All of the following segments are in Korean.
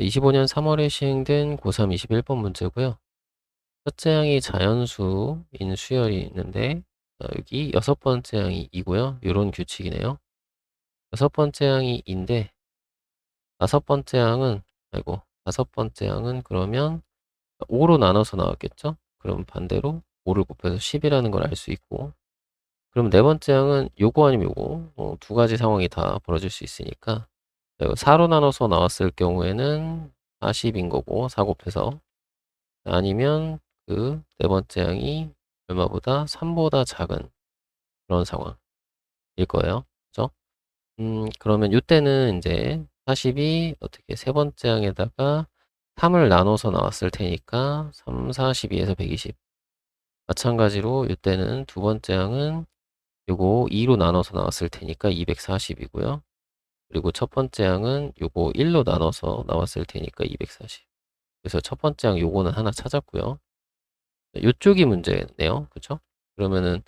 25년 3월에 시행된 고3 21번 문제고요. 첫째 항이 자연수인 수열이 있는데 어, 여기 여섯 번째 항이 이고요. 이런 규칙이네요. 여섯 번째 항이 인데 다섯 번째 항은 아이고 다섯 번째 항은 그러면 5로 나눠서 나왔겠죠? 그럼 반대로 5를 곱해서 10이라는 걸 알 수 있고 그럼 네 번째 항은 요거 아니면 요거 어, 두 가지 상황이 다 벌어질 수 있으니까 4로 나눠서 나왔을 경우에는 40인 거고 4 곱해서 아니면 그 네 번째 항이 얼마보다 3보다 작은 그런 상황일 거예요. 그죠? 음, 그러면 이때는 이제 40이 어떻게 세 번째 항에다가 3을 나눠서 나왔을 테니까 3, 42에서 120. 마찬가지로 이때는 두 번째 항은 요거 2로 나눠서 나왔을 테니까 240이고요. 그리고 첫 번째 항은 요거 1로 나눠서 나왔을 테니까 240. 그래서 첫 번째 항 요거는 하나 찾았고요. 요쪽이 문제네요. 그쵸? 그러면은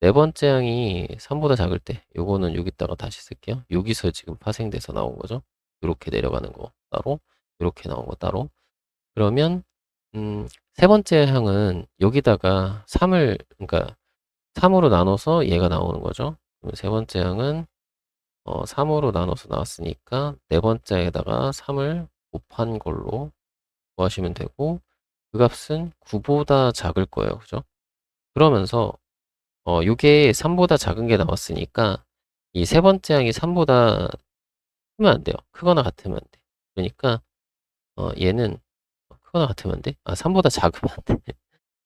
네 번째 항이 3보다 작을 때 요거는 여기다가 다시 쓸게요. 여기서 지금 파생돼서 나온 거죠. 이렇게 내려가는 거 따로, 이렇게 나온 거 따로. 그러면 음, 세 번째 항은 여기다가 3을 그러니까 3으로 나눠서 얘가 나오는 거죠. 세 번째 항은 어, 3으로 나눠서 나왔으니까 네 번째에다가 3을 곱한 걸로 구하시면 되고 그 값은 9보다 작을 거예요. 그죠? 그러면서 어, 이게 3보다 작은 게 나왔으니까 이 세 번째 항이 3보다 크면 안 돼요. 크거나 같으면 안 돼. 그러니까 어, 얘는 크거나 같으면 안 돼? 아, 3보다 작으면 안 돼.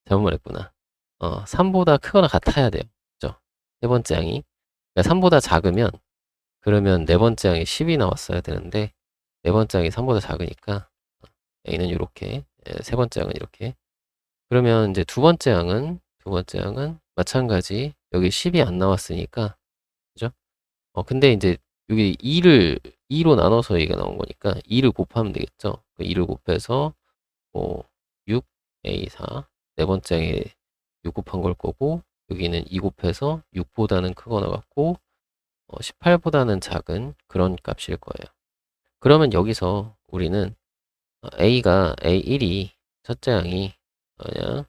잘못 말했구나. 어, 3보다 크거나 같아야 돼요. 그죠? 세 번째 항이. 그러니까 3보다 작으면 그러면 네 번째 항이 10이 나왔어야 되는데 네 번째 항이 3보다 작으니까 A는 이렇게 세 번째 항은 이렇게 그러면 이제 두 번째 항은 두 번째 항은 마찬가지 여기 10이 안 나왔으니까 그죠? 어 근데 이제 여기 2를 2로 나눠서 얘가 나온 거니까 2를 곱하면 되겠죠? 2를 곱해서 뭐 6, A4 네 번째 항에 6 곱한 걸 거고 여기는 2 곱해서 6보다는 크거나 같고 어, 18보다는 작은 그런 값일 거예요. 그러면 여기서 우리는 A가 A1이 첫째 그냥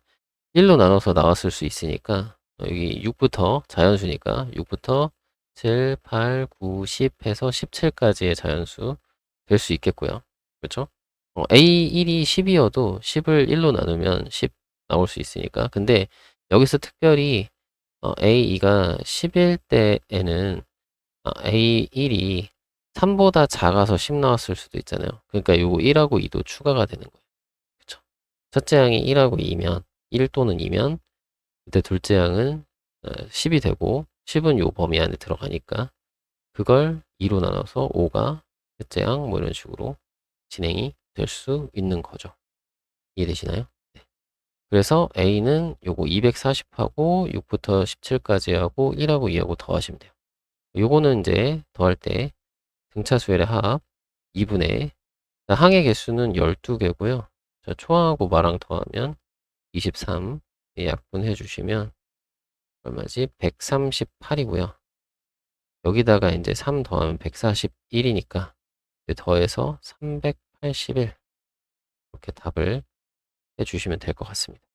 1로 나눠서 나왔을 수 있으니까 여기 6부터 자연수니까 6부터 7, 8, 9, 10 해서 17까지의 자연수 될 수 있겠고요. 그렇죠? 어, A1이 10이어도 10을 1로 나누면 10 나올 수 있으니까. 근데 여기서 특별히 어, A2가 10일 때에는 어, A1이 3보다 작아서 10 나왔을 수도 있잖아요. 그러니까 요거 1하고 2도 추가가 되는 거예요. 그쵸? 첫째 항이 1하고 2면 1 또는 2면 그때 둘째 항은 10이 되고 10은 요 범위 안에 들어가니까 그걸 2로 나눠서 5가 셋째 항 뭐 이런 식으로 진행이 될 수 있는 거죠. 이해되시나요? 네. 그래서 A는 요거 240하고 6부터 17까지 하고 1하고 2하고 더하시면 돼요. 요거는 이제 더할 때 등차수열의 합 2분의 항의 개수는 12개고요. 자, 초항하고 마랑 더하면 23 약분해 주시면 얼마지? 138이고요. 여기다가 이제 3 더하면 141이니까 더해서 381 이렇게 답을 해 주시면 될 것 같습니다.